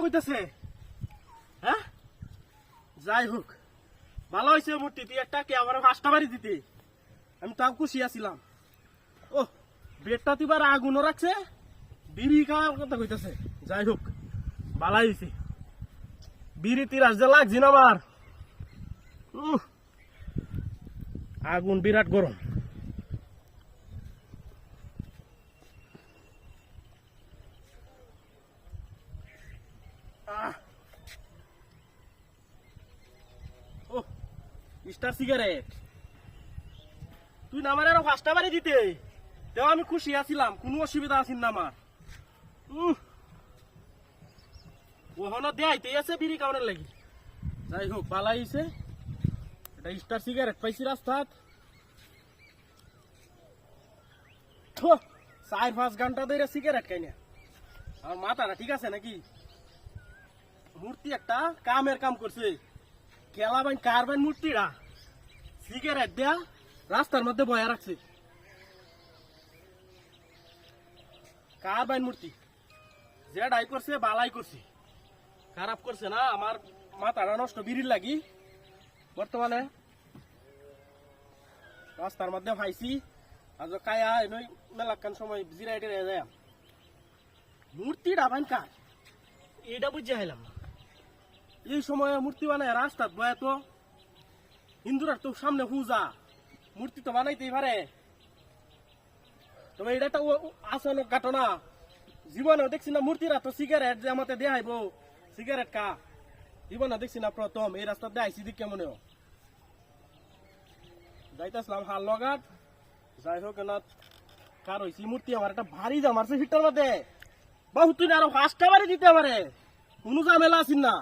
কইতেছে। হ্যাঁ? ভালো আমি তাও খুশি আছিলাম। ও বেডটা তুই বার আগুনও রাখছে বিড়ি খাওয়ার কথা কইতেছে। যাই হোক হয়েছে বিড়ি তিরাস যে লাগছে না আমার। উহ, আগুন বিরাট গরম। Star cigarette. তুই নামার আরও পাঁচটা বাড়ি দিতে। তেও আমি খুশি আছিলাম, কোনো অসুবিধা আছিল না আমার। ওহনো দেয়াইতে আছে, বিড়ি কাউনের লাগি। যাই হোক পালাই হইছে এটা স্টার সিগারেট পাইছি রাস্তাত। চার পাঁচ ঘণ্টা ধরে সিগারেট খাই না। আমার মাথাটা ঠিক আছে নাকি? মূর্তি একটা কামের কাম করছে। খেলা বাইন কার বাইন মূর্তিটা সিগারেট দেয়া রাস্তার মধ্যে বয়া রাখছে। কার বাইন মূর্তি। যে ডাই করছে, বালাই করছে। খারাপ করছে না, আমার মাথাটা নষ্ট বিড়ির লাগি। বর্তমানে রাস্তার মধ্যে ভাইছি। আজ কায়া এনই মেলাকান সময় জিরাই টেরে যায়। মূর্তি ডাবাইন কার? এটা বুঝে হাইলাম না। এই সময় মূর্তি বানায় রাস্তাত বয়া তো। হিন্দুরা তো সামনে পূজা। মূর্তি তো বানাইতেই পারে। তবে এটা একটা ও ঘটনা। জীবনে দেখছি না মূর্তিরা তো সিগারেট যে আমাদের দেখাইবো। সিগারেট কা। জীবনে দেখছি না প্রথম, এই রাস্তা দেখাইছি দিক কেমন যাইতেছিলাম হাল লগাত যাই হোক না কার হইছি মূর্তি আমার একটা ভারী জাম মারছে ফিটার মধ্যে। বহুত তুই আরও পাঁচটা বাড়ি দিতে পারে। কোনো ঝামেলা আছিস না।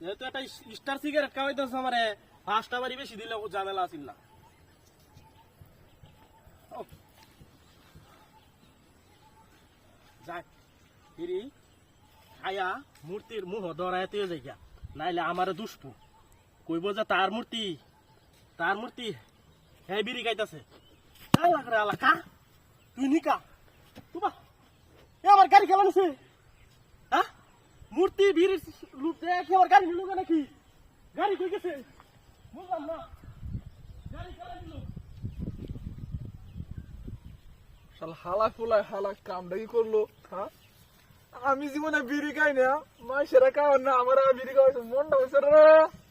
যেহেতু একটা স্টার সিগারেট খাওয়াইতেছে আমারে, পাঁচটা বাড়ি বেশি দিলে ঝামেলা আছিল না। যাক খায়া মূর্তির মুহ দরায় তুই যাইয়া নাইলে আমারে দুষ্পু। কইব যে তার মূর্তি তার মূর্তি হ্যাঁ বিড়ি গাইতাছে আলাক রে আলাক কা তুই নিকা? তুবা? এ আমার গাড়ি খেলা নিছে? হ্যাঁ মূর্তি বিড়ি লুট দেখে আমার গাড়ি নিল নাকি? গাড়ি কই গেছে? বুঝলাম না। গাড়ি খেলা নিল। শালা হালা ফুলায় হালা কামটা কি করল হ্যাঁ? আমি জীবনে বিড়ি খাই না মাইসেরা খাওয়ার না আমার বিড়ি খাওয়াইছে মনটা হয়েছে রে।